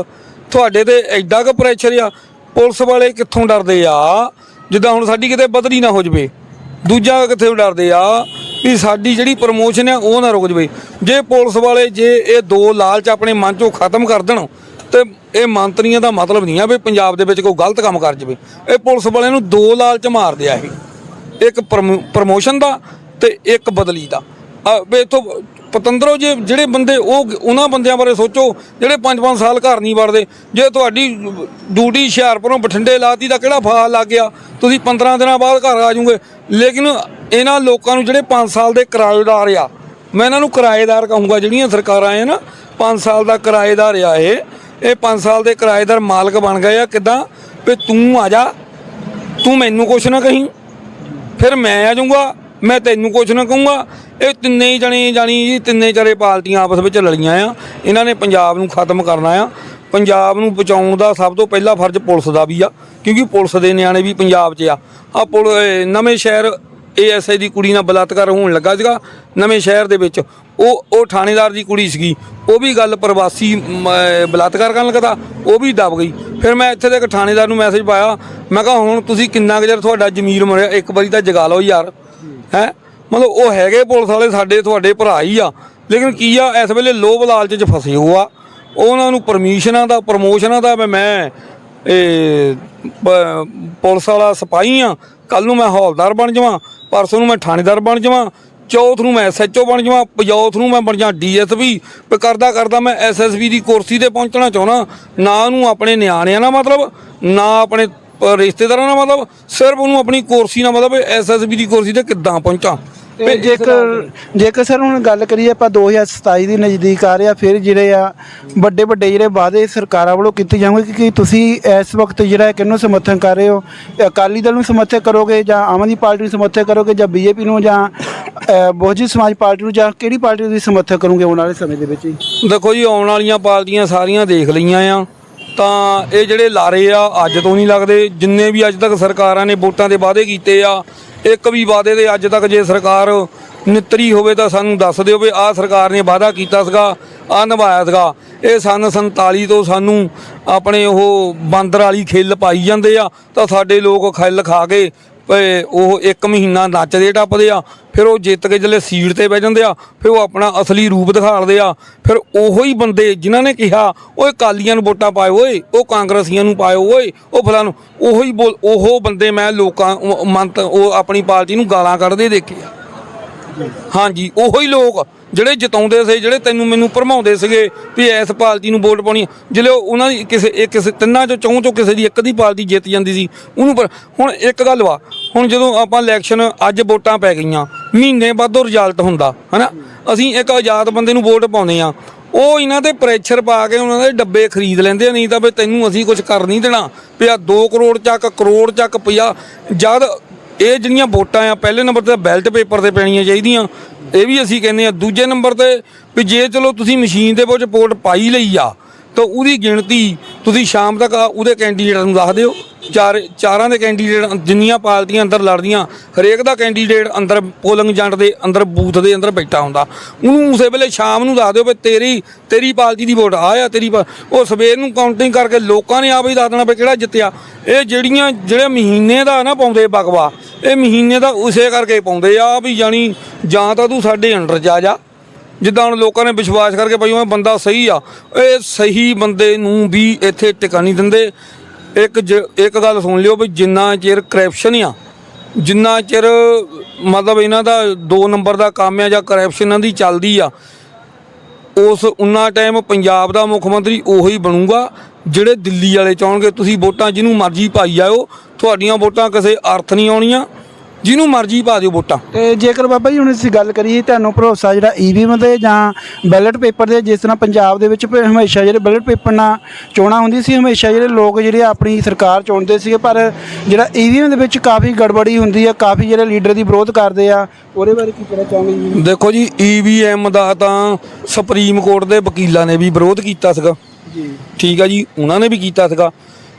ਤੁਹਾਡੇ ਤੇ ਐਡਾ ਕੁ ਪ੍ਰੈਸ਼ਰ ਆ। ਪੁਲਿਸ ਵਾਲੇ ਕਿੱਥੋਂ ਡਰਦੇ ਆ? ਜਿੱਦਾਂ ਹੁਣ ਸਾਡੀ ਕਿਤੇ ਬਦਲੀ ਨਾ ਹੋ ਜਵੇ। ਦੂਜਾ ਕਿੱਥੇ ਡਰਦੇ ਆ? ਵੀ ਸਾਡੀ ਜਿਹੜੀ ਪ੍ਰਮੋਸ਼ਨ ਹੈ ਉਹ ਨਾ ਰੁਕ ਜਵੇ। ਜੇ ਪੁਲਿਸ ਵਾਲੇ, ਜੇ ਇਹ ਦੋ ਲਾਲਚ ਆਪਣੇ ਮਨ ਚੋਂ ਖਤਮ ਕਰ ਦੇਣ, ਤੇ ਇਹ ਮੰਤਰੀਆਂ ਦਾ ਮਤਲਬ ਨਹੀਂ ਆ ਵੀ ਪੰਜਾਬ ਦੇ ਵਿੱਚ ਕੋਈ ਗਲਤ ਕੰਮ ਕਰ ਜਵੇ। ਇਹ ਪੁਲਿਸ ਵਾਲਿਆਂ ਨੂੰ ਦੋ ਲਾਲਚ ਮਾਰਦੇ ਆ ਇਹ। ਇੱਕ ਪ੍ਰਮੋ- ਪ੍ਰਮੋਸ਼ਨ ਦਾ ਤੇ ਇੱਕ ਬਦਲੀ ਦਾ। ਆ, ਵੀ ਇਥੋਂ ਪਤੰਦਰੋ ਜੇ ਜਿਹੜੇ ਬੰਦੇ ਉਹ ਉਹਨਾਂ ਬੰਦਿਆਂ ਬਾਰੇ ਸੋਚੋ, ਜਿਹੜੇ 5-5 ਸਾਲ ਘਰ ਨਹੀਂ ਵੜਦੇ, ਜੇ ਤੁਹਾਡੀ ਡਿਊਟੀ ਹੁਸ਼ਿਆਰਪੁਰੋਂ ਬਠਿੰਡੇ ਲਾਤੀ ਤਾਂ ਕਿਹੜਾ ਫਾਲ ਲੱਗ ਗਿਆ? ਤੁਸੀਂ 15 ਦਿਨਾਂ ਬਾਅਦ ਘਰ ਆ ਜਾਓਗੇ। ਲੇਕਿਨ ਇਹਨਾਂ ਲੋਕਾਂ ਨੂੰ ਜਿਹੜੇ 5 ਸਾਲ ਦੇ ਕਿਰਾਏਦਾਰ ਆ, ਮੈਂ ਇਹਨਾਂ ਨੂੰ ਕਿਰਾਏਦਾਰ ਕਹੂੰਗਾ, ਜਿਹੜੀਆਂ ਸਰਕਾਰਾਂ ਆ ਨਾ 5 ਸਾਲ ਦਾ ਕਿਰਾਏਦਾਰ ਆ ਇਹ ਇਹ 5 ਸਾਲ ਦੇ ਕਿਰਾਏਦਾਰ ਮਾਲਕ ਬਣ ਗਏ ਆ, ਕਿਦਾਂ? ਵੀ ਤੂੰ ਆ ਜਾ, ਤੂੰ ਮੈਨੂੰ ਕੁਛ ਨਾ ਕਹੀਂ, ਫਿਰ ਮੈਂ ਆ ਜਾਊਂਗਾ, ਮੈਂ ਤੈਨੂੰ ਕੁਛ ਨਾ ਕਹੂੰਗਾ ਇਹ ਤਿੰਨੇ ਹੀ ਜਣੇ ਜਾਣੀ ਜੀ, ਤਿੰਨੇ ਚਾਰੇ ਪਾਰਟੀਆਂ ਆਪਸ ਵਿੱਚ ਲੜੀਆਂ ਆ। ਇਹਨਾਂ ਨੇ ਪੰਜਾਬ ਨੂੰ ਖਤਮ ਕਰਨਾ ਆ। ਪੰਜਾਬ ਨੂੰ ਬਚਾਉਣ ਦਾ ਸਭ ਤੋਂ ਪਹਿਲਾ ਫਰਜ਼ ਪੁਲਿਸ ਦਾ ਵੀ ਆ, ਕਿਉਂਕਿ ਪੁਲਿਸ ਦੇ ਨਿਆਣੇ ਵੀ ਪੰਜਾਬ 'ਚ ਆ। ਆ ਪੁਲ ਨਵੇਂ ਸ਼ਹਿਰ ਏਐਸਆਈ ਦੀ ਕੁੜੀ ਨਾਲ ਬਲਾਤਕਾਰ ਹੋਣ ਲੱਗਾ ਸੀਗਾ, ਨਵੇਂ ਸ਼ਹਿਰ ਦੇ ਵਿੱਚ। ਉਹ ਉਹ ਥਾਣੇਦਾਰ ਦੀ ਕੁੜੀ ਸੀਗੀ। ਉਹ ਵੀ ਗੱਲ ਪ੍ਰਵਾਸੀ ਬਲਾਤਕਾਰ ਕਰਨ ਲੱਗਦਾ ਉਹ ਵੀ ਦਬ ਗਈ। ਫਿਰ ਮੈਂ ਇੱਥੇ ਦੇ ਇੱਕ ਥਾਣੇਦਾਰ ਨੂੰ ਮੈਸੇਜ ਪਾਇਆ। ਮੈਂ ਕਿਹਾ, ਹੁਣ ਤੁਸੀਂ ਕਿੰਨਾ ਕੁ ਚਿਰ ਤੁਹਾਡਾ ਜ਼ਮੀਰ ਮਰਿਆ? ਇੱਕ ਵਾਰੀ ਤਾਂ ਜਗਾ ਲਓ ਯਾਰ। ਹੈ? ਮਤਲਬ ਉਹ ਹੈਗੇ ਪੁਲਿਸ ਵਾਲੇ ਸਾਡੇ, ਤੁਹਾਡੇ ਭਰਾ ਹੀ ਆ। ਲੇਕਿਨ ਕੀ ਆ, ਇਸ ਵੇਲੇ ਲੋਭ ਲਾਲਚ 'ਚ ਫਸੇ ਹੋ ਆ। ਉਹਨਾਂ ਨੂੰ ਪਰਮਿਸ਼ਨਾਂ ਦਾ ਪ੍ਰਮੋਸ਼ਨਾਂ ਦਾ ਵੀ ਮੈਂ, ਇਹ, ਪ- ਪੁਲਿਸ ਵਾਲਾ ਸਿਪਾਹੀ ਆ। ਕੱਲ ਨੂੰ ਮੈਂ ਹੌਲਦਾਰ ਬਣ ਜਾਵਾਂ, ਪਰਸੋਂ ਨੂੰ ਮੈਂ ਥਾਣੇਦਾਰ ਬਣ ਜਾਵਾਂ, ਚੌਥ ਨੂੰ ਮੈਂ ਐਸਐਚਓ ਬਣ ਜਾਵਾਂ, ਪੰਜੌਥ ਨੂੰ ਮੈਂ ਬਣ ਜਾ ਡੀਐਸਪੀ ਤੇ ਕਰਦਾ ਕਰਦਾ ਮੈਂ ਐਸਐਸਬੀ ਦੀ ਕੁਰਸੀ ਤੇ ਪਹੁੰਚਣਾ ਚਾਹੁੰਦਾ। ਨਾ ਉਹਨੂੰ ਆਪਣੇ ਨਿਆਣਿਆਂ ਨਾਲ ਮਤਲਬ, ਨਾ ਆਪਣੇ ਰਿਸ਼ਤੇਦਾਰਾਂ ਨਾਲ ਮਤਲਬ, ਸਿਰਫ ਉਹਨੂੰ ਆਪਣੀ ਕੁਰਸੀ ਨਾਲ ਮਤਲਬ ਐਸਐਸਬੀ ਦੀ ਕੁਰਸੀ ਤੇ ਕਿੱਦਾਂ ਪਹੁੰਚਾਂ। ਤੇ ਜੇਕਰ ਜੇਕਰ ਸਰ ਹੁਣ ਗੱਲ ਕਰੀਏ ਆਪਾਂ 2027 ਦੀ ਨਜ਼ਦੀਕ ਆ ਰਿਹਾ ਫਿਰ ਜਿਹੜੇ ਆ ਵੱਡੇ ਵੱਡੇ ਜਿਹੜੇ ਵਾਅਦੇ ਸਰਕਾਰਾਂ ਵੱਲੋਂ ਕੀਤੇ ਜਾਣਗੇ ਕਿ ਤੁਸੀਂ ਇਸ ਵਕਤ ਜਿਹੜਾ ਕਿਹਨੂੰ ਸਮਰਥਨ ਕਰ ਰਹੇ ਹੋ? ਅਕਾਲੀ ਦਲ ਨੂੰ ਸਮਰਥਨ ਕਰੋਗੇ ਜਾਂ ਆਮ ਆਦਮੀ ਪਾਰਟੀ ਨੂੰ ਸਮਰਥਨ ਕਰੋਗੇ ਜਾਂ ਬੀਜੇਪੀ ਨੂੰ ਜਾਂ ਬਹੁਜਨ ਸਮਾਜ ਪਾਰਟੀ ਨੂੰ ਜਾਂ ਕਿਹੜੀ ਪਾਰਟੀ ਨੂੰ ਤੁਸੀਂ ਸਮਰਥਨ ਕਰੋਗੇ ਆਉਣ ਵਾਲੇ ਸਮੇਂ ਦੇ ਵਿੱਚ ਦੇਖੋ ਜੀ ਆਉਣ ਵਾਲੀਆਂ ਪਾਰਟੀਆਂ ਸਾਰੀਆਂ ਦੇਖ ਲਈਆਂ ਆ। ਤਾਂ ਇਹ ਜਿਹੜੇ ਲਾਰੇ ਆ ਅੱਜ ਤੋਂ ਨਹੀਂ ਲੱਗਦੇ। ਜਿੰਨੇ ਵੀ ਅੱਜ ਤੱਕ ਸਰਕਾਰਾਂ ਨੇ ਵੋਟਾਂ ਦੇ ਵਾਅਦੇ ਕੀਤੇ ਆ ਇੱਕ ਵੀ ਵਾਅਦੇ ਦੇ ਅੱਜ ਤੱਕ ਜੇ ਸਰਕਾਰ ਨਿੱਤਰੀ ਹੋਵੇ ਤਾਂ ਸਾਨੂੰ ਦੱਸ ਦਿਓ ਵੀ ਆਹ ਸਰਕਾਰ ਨੇ ਵਾਅਦਾ ਕੀਤਾ ਸੀਗਾ ਆ ਨਿਭਾਇਆ ਸੀਗਾ। ਇਹ ਸਨ 47 ਤੋਂ ਸਾਨੂੰ ਆਪਣੇ ਉਹ ਬਾਂਦਰ ਵਾਲੀ ਖਿੱਲ ਪਾਈ ਜਾਂਦੇ ਆ, ਤਾਂ ਸਾਡੇ ਲੋਕ ਖਿੱਲ ਖਾ ਕੇ ਉਹ ਇੱਕ ਮਹੀਨਾ ਨੱਚਦੇ ਟੱਪਦੇ ਆ, ਫਿਰ ਉਹ ਜਿੱਤ ਕੇ ਜਦੋਂ ਸੀਟ ਤੇ ਬਹਿ ਜਾਂਦੇ ਆ, ਫਿਰ ਉਹ ਆਪਣਾ ਅਸਲੀ ਰੂਪ ਦਿਖਾੜਦੇ ਆ, ਫਿਰ ਉਹੋ ਹੀ ਬੰਦੇ ਜਿਨ੍ਹਾਂ ਨੇ ਕਿਹਾ, ਓਏ ਕਾਲੀਆਂ ਨੂੰ ਵੋਟਾਂ ਪਾਇਓ ਓਏ, ਉਹ ਕਾਂਗਰਸੀਆਂ ਨੂੰ ਪਾਇਓ ਓਏ, ਉਹ ਫਲਾਂ ਨੂੰ ਉਹੋ ਹੀ ਬੋਲ ਉਹ ਬੰਦੇ ਮੈਂ ਲੋਕਾਂ ਮੰਤ, ਉਹ ਆਪਣੀ ਪਾਰਟੀ ਨੂੰ ਗਾਲਾਂ ਕੱਢਦੇ ਦੇਖੇ ਆ। ਹਾਂਜੀ, ਉਹੋ ਹੀ ਲੋਕ ਜਿਹੜੇ ਜਿਤਾਉਂਦੇ ਸੀ, ਜਿਹੜੇ ਤੈਨੂੰ ਮੈਨੂੰ ਭਰਮਾਉਂਦੇ ਸੀਗੇ ਵੀ ਐਸ ਪਾਰਟੀ ਨੂੰ ਵੋਟ ਪਾਉਣੀ ਜਿਹੜੇ ਉਹ- ਉਹਨਾਂ ਦੀ ਕਿਸੇ, ਇੱਕ ਕਿਸੇ ਤਿੰਨਾਂ ਚੋਂ, ਚੌਂ ਚੋਂ ਕਿਸੇ ਦੀ ਇੱਕ ਦੀ ਪਾਰਟੀ ਜਿੱਤ ਜਾਂਦੀ ਸੀ, ਉਹਨੂੰ ਪਰ, ਹੁਣ ਇੱਕ ਗੱਲ ਵਾ ਹੁਣ ਜਦੋਂ ਆਪਾਂ ਇਲੈਕਸ਼ਨ ਅੱਜ ਵੋਟਾਂ ਪੈ ਗਈਆਂ, ਮਹੀਨੇ ਬਾਅਦੋਂ ਰਿਜ਼ਲਟ ਹੁੰਦਾ, ਹਨਾ? ਅਸੀਂ ਇੱਕ ਆਜ਼ਾਦ ਬੰਦੇ ਨੂੰ ਵੋਟ ਪਾਉਂਦੇ ਆ ਉਹ ਇਹਨਾਂ ਤੇ ਪ੍ਰੈਸ਼ਰ ਪਾ ਕੇ ਉਹਨਾਂ ਦੇ ਡੱਬੇ ਖਰੀਦ ਲੈਂਦੇ ਨਹੀਂ ਤਾਂ ਵੀ ਤੈਨੂੰ ਅਸੀਂ ਕੁਝ ਕਰ ਨਹੀਂ ਦੇਣਾ, ਵੀ ਆ 2 ਕਰੋੜ ਚੱਕ ਕਰੋੜ ਚੱਕ ਪਿਆ ਜਦ ਇਹ ਜਿਹੜੀਆਂ ਵੋਟਾਂ ਆ, ਪਹਿਲੇ ਨੰਬਰ ਤੇ ਬੈਲਟ ਪੇਪਰ ਤੇ ਪੈਣੀਆਂ ਚਾਹੀਦੀਆਂ, ਇਹ ਵੀ ਅਸੀਂ ਕਹਿੰਦੇ ਆ, ਦੂਜੇ ਨੰਬਰ ਤੇ ਵੀ ਜੇ ਚਲੋ ਤੁਸੀਂ ਮਸ਼ੀਨ ਦੇ ਵਿੱਚ ਵੋਟ ਪਾਈ ਲਈ ਆ ਤਾਂ ਉਹਦੀ ਗਿਣਤੀ ਤੁਸੀਂ ਸ਼ਾਮ ਤੱਕ ਉਹਦੇ ਕੈਂਡੀਡੇਟ ਨੂੰ ਦੱਸ ਦਿਓ। ਚਾਰ, ਚਾਰਾਂ ਦੇ ਕੈਂਡੀਡੇਟ ਜਿੰਨੀਆਂ ਪਾਰਟੀਆਂ ਅੰਦਰ ਲੜਦੀਆਂ, ਹਰੇਕ ਦਾ ਕੈਂਡੀਡੇਟ ਅੰਦਰ ਪੋਲਿੰਗ ਏਜੰਟ ਦੇ, ਅੰਦਰ ਬੂਥ ਦੇ ਅੰਦਰ ਬੈਠਾ ਹੁੰਦਾ। ਉਹਨੂੰ ਉਸੇ ਵੇਲੇ ਸ਼ਾਮ ਨੂੰ ਦੱਸ ਦਿਓ ਵੀ ਤੇਰੀ ਤੇਰੀ ਪਾਰਟੀ ਦੀ ਵੋਟ ਆ ਆ, ਤੇਰੀ ਪਾ- ਉਹ ਸਵੇਰ ਨੂੰ ਕਾਊਂਟਿੰਗ ਕਰਕੇ ਲੋਕਾਂ ਨੇ ਆਪ ਹੀ ਦੱਸ ਦੇਣਾ ਵੀ ਕਿਹੜਾ ਜਿੱਤਿਆ। ਇਹ ਜਿਹੜੀਆਂ, ਜਿਹੜੇ ਮਹੀਨੇ ਦਾ ਨਾ ਪਾਉਂਦੇ ਬਗਵਾ ਇਹ ਮਹੀਨੇ ਦਾ ਉਸੇ ਕਰਕੇ ਪਾਉਂਦੇ ਆ ਵੀ ਜਾਣੀ ਜਾਂ ਤਾਂ ਤੂੰ ਸਾਡੇ ਅੰਡਰ ਜਾ ਜਾ। ਜਿੱਦਾਂ ਹੁਣ ਲੋਕਾਂ ਨੇ ਵਿਸ਼ਵਾਸ ਕਰਕੇ ਭਾਈ ਉਹ ਬੰਦਾ ਸਹੀ ਆ, ਇਹ ਸਹੀ ਬੰਦੇ ਨੂੰ ਵੀ ਇੱਥੇ ਟਿਕਾ ਨਹੀਂ ਦਿੰਦੇ। ਇੱਕ ਜ- ਇੱਕ ਗੱਲ ਸੁਣ ਲਿਓ ਵੀ ਜਿੰਨਾ ਚਿਰ ਕਰਪਸ਼ਨ ਆ, ਜਿੰਨਾ ਚਿਰ ਮਤਲਬ ਇਹਨਾਂ ਦਾ 2 ਨੰਬਰ ਦਾ ਕੰਮ ਆ ਜਾਂ ਕਰਪਸ਼ਨ ਇਹਨਾਂ ਦੀ ਚੱਲਦੀ ਆ, ਉਸ ਉਨਾ ਟਾਈਮ ਪੰਜਾਬ ਦਾ ਮੁੱਖ ਮੰਤਰੀ ਉਹੀ ਬਣੂਗਾ, ਜਿਹੜੇ ਦਿੱਲੀ ਵਾਲੇ ਚਾਹਣਗੇ ਤੁਸੀਂ ਵੋਟਾਂ ਜਿਹਨੂੰ ਮਰਜ਼ੀ ਪਾਈ ਜਾਓ ਤੁਹਾਡੀਆਂ ਵੋਟਾਂ ਕਿਸੇ ਅਰਥ ਨਹੀਂ ਆਉਣੀਆਂ। ਜਿਹਨੂੰ ਮਰਜ਼ੀ ਪਾ ਦਿਓ ਵੋਟਾਂ। ਤੇ ਜੇਕਰ ਬਾਬਾ ਜੀ ਹੁਣ ਅਸੀਂ ਗੱਲ ਕਰੀਏ ਤੁਹਾਨੂੰ ਭਰੋਸਾ ਜਿਹੜਾ ਈਵੀਐਮ ਦੇ ਜਾਂ ਬੈਲਟ ਪੇਪਰ ਦੇ ਜਿਸ ਤਰ੍ਹਾਂ ਪੰਜਾਬ ਦੇ ਵਿੱਚ ਪ- ਹਮੇਸ਼ਾ ਜਿਹੜੇ ਬੈਲਟ ਪੇਪਰ ਨਾਲ ਚੋਣਾਂ ਹੁੰਦੀ ਸੀ ਹਮੇਸ਼ਾ ਜਿਹੜੇ ਲੋਕ ਜਿਹੜੇ ਆਪਣੀ ਸਰਕਾਰ ਚੁਣਦੇ ਸੀਗੇ ਪਰ ਜਿਹੜਾ ਈਵੀਐਮ ਦੇ ਵਿੱਚ ਕਾਫੀ ਗੜਬੜੀ ਹੁੰਦੀ ਆ ਕਾਫੀ ਜਿਹੜੇ ਲੀਡਰ ਦੀ ਵਿਰੋਧ ਕਰਦੇ ਆ ਉਹਦੇ ਬਾਰੇ ਕੀ ਕਹਿਣਾ ਚਾਹੋਗੇ ਜੀ? ਦੇਖੋ ਜੀ ਈਵੀਐਮ ਦਾ ਤਾਂ ਸੁਪਰੀਮ ਕੋਰਟ ਦੇ ਵਕੀਲਾਂ ਨੇ ਵੀ ਵਿਰੋਧ ਕੀਤਾ ਸੀਗਾ। ਜੀ। ਠੀਕ ਆ ਜੀ ਉਹਨਾਂ ਨੇ ਵੀ ਕੀਤਾ ਸੀਗਾ।